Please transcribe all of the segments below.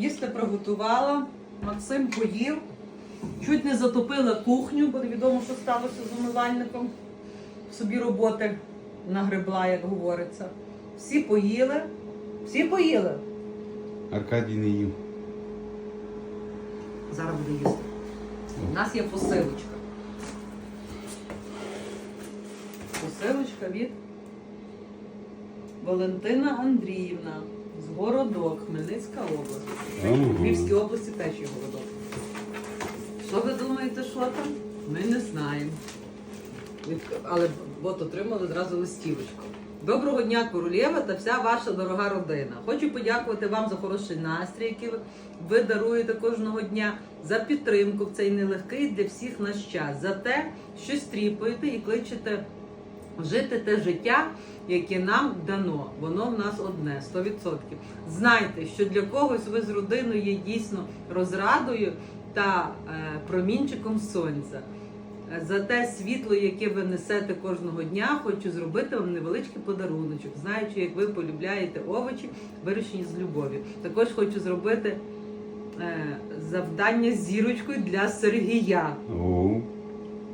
Їсти приготувала. Максим поїв. Чуть не затопила кухню, бо невідомо, що сталося з умивальником. Собі роботи нагребла, як говориться. Всі поїли. Всі поїли. Аркадій не їв. Зараз буде їсти. У нас є посилочка. Посилочка від Валентина Андріївна з Городок, Хмельницька область. В Львівській області теж є городок. Що ви думаєте, що там? Ми не знаємо. Але от отримали одразу листівочку. Доброго дня, королєва та вся ваша дорога родина. Хочу подякувати вам за хороший настрій, який ви даруєте кожного дня, за підтримку в цей нелегкий для всіх наш час, за те, що стріпуєте і кличете жити те життя, яке нам дано. Воно в нас одне, 100%. Знайте, що для когось ви з родиною є дійсно розрадою та е, промінчиком сонця. За те світло, яке ви несете кожного дня, хочу зробити вам невеличкий подаруночок, знаючи, як ви полюбляєте овочі, вирощені з любові. Також хочу зробити е, завдання з зірочкою для Сергія.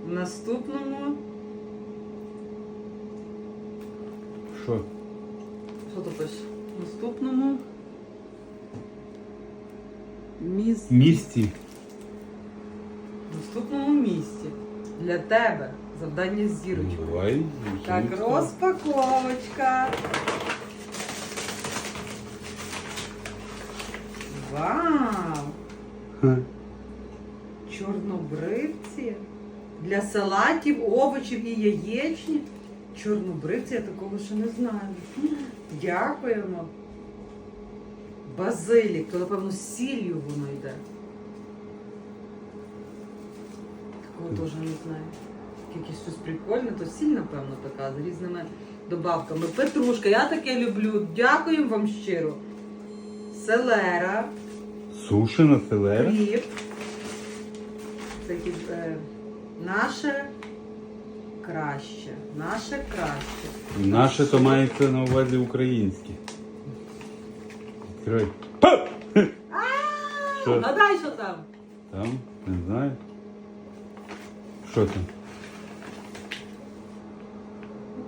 В наступному, що? що пише? В наступному міс... Місті. в наступному місці для тебе завдання з зірочкою. Давай. Так, розпаковочка. Вау! Ха. Чорнобривці для салатів, овочів і яєчні. Чорнобривці, я такого ще не знаю. Дякуємо. Базилік, то напевно з сіллю воно йде. Такого теж не знаю. Якесь щось прикольне, то сіль, напевно, така, з різними добавками. Петрушка, я таке люблю. Дякуємо вам щиро. Селера. Сушена селера. Хліб. Такі, е, наше краще. Наше краще. Наше то мається на увазі українське. Відкривай. Па! Що? Гадай, що там? Там? Не знаю. Що там?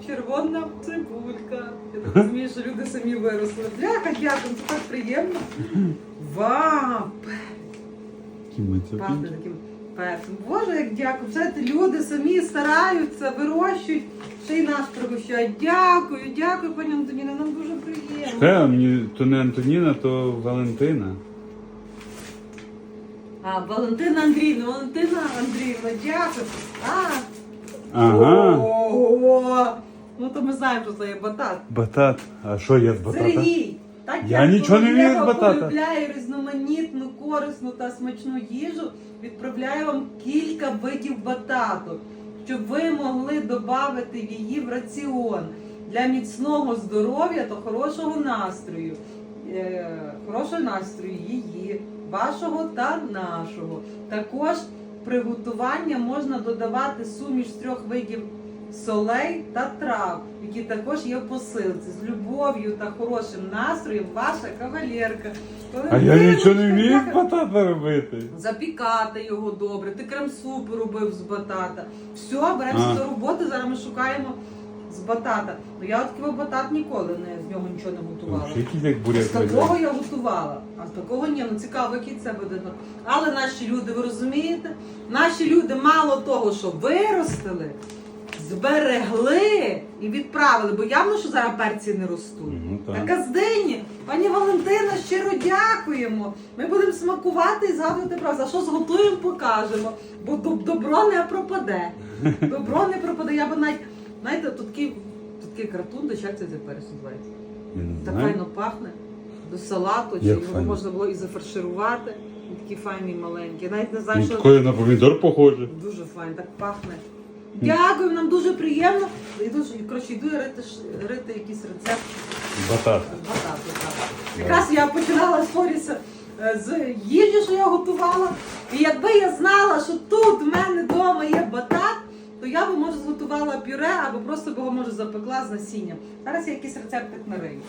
Червона цибулька. Я так розумію, що люди самі виросли. Бляха, дякую, це так приємно. Вау! Пахне таким перцем. Боже, як дякую. Знаєте, люди самі стараються, вирощують, ще й нас пригощають. Дякую, дякую, пані Антоніна, нам дуже приємно. Чекай, а мені то не Антоніна, то Валентина. А, Валентина Андріївна, Валентина Андріївна, дякую. А, Ага. Ого! Ну то ми знаємо, що це є батат. Батат. А що є з батата? Сергій! Так Я нічого не вмію з королева батата. різноманітну, корисну та смачну їжу, відправляю вам кілька видів батату, щоб ви могли додати її в раціон для міцного здоров'я та хорошого настрою. Е, хорошого настрою її, вашого та нашого. Також при готуванні можна додавати суміш з трьох видів солей та трав, які також є в посилці. З любов'ю та хорошим настроєм ваша кавалерка. А я нічого не вмію з батата робити. Запікати його добре, ти крем-суп робив з батата. Все, беремося до роботи, зараз ми шукаємо з батата. Ну я от такий батат ніколи не з нього нічого не готувала. Якийсь як буряк З такого я готувала, а з такого ні, ну цікаво, який це буде. Але наші люди, ви розумієте? Наші люди мало того, що виростили, зберегли і відправили, бо явно, що зараз перці не ростуть. Ну так. Така здині, пані Валентина, щиро дякуємо. Ми будемо смакувати і згадувати про за що зготуємо, покажемо. Бо доб- добро не пропаде. Добро не пропаде. Я би навіть, знаєте, тут такий, тут такий картун, як це тепер називається? Так файно пахне. До салату, чи Як його файно? можна було і зафарширувати. Він такий файний маленький. Я навіть не знаю, що такої на помідор похоже. дуже файно, так пахне. Дякую, нам дуже приємно. Йду, коротше, йду рити, рити якийсь рецепт Батат. з батату. так. Якраз я починала сторіс е, з їжі, що я готувала. І якби я знала, що тут в мене вдома є батат, то я би може зготувала пюре або просто б його може запекла з насінням. Зараз я якийсь рецептик нарию.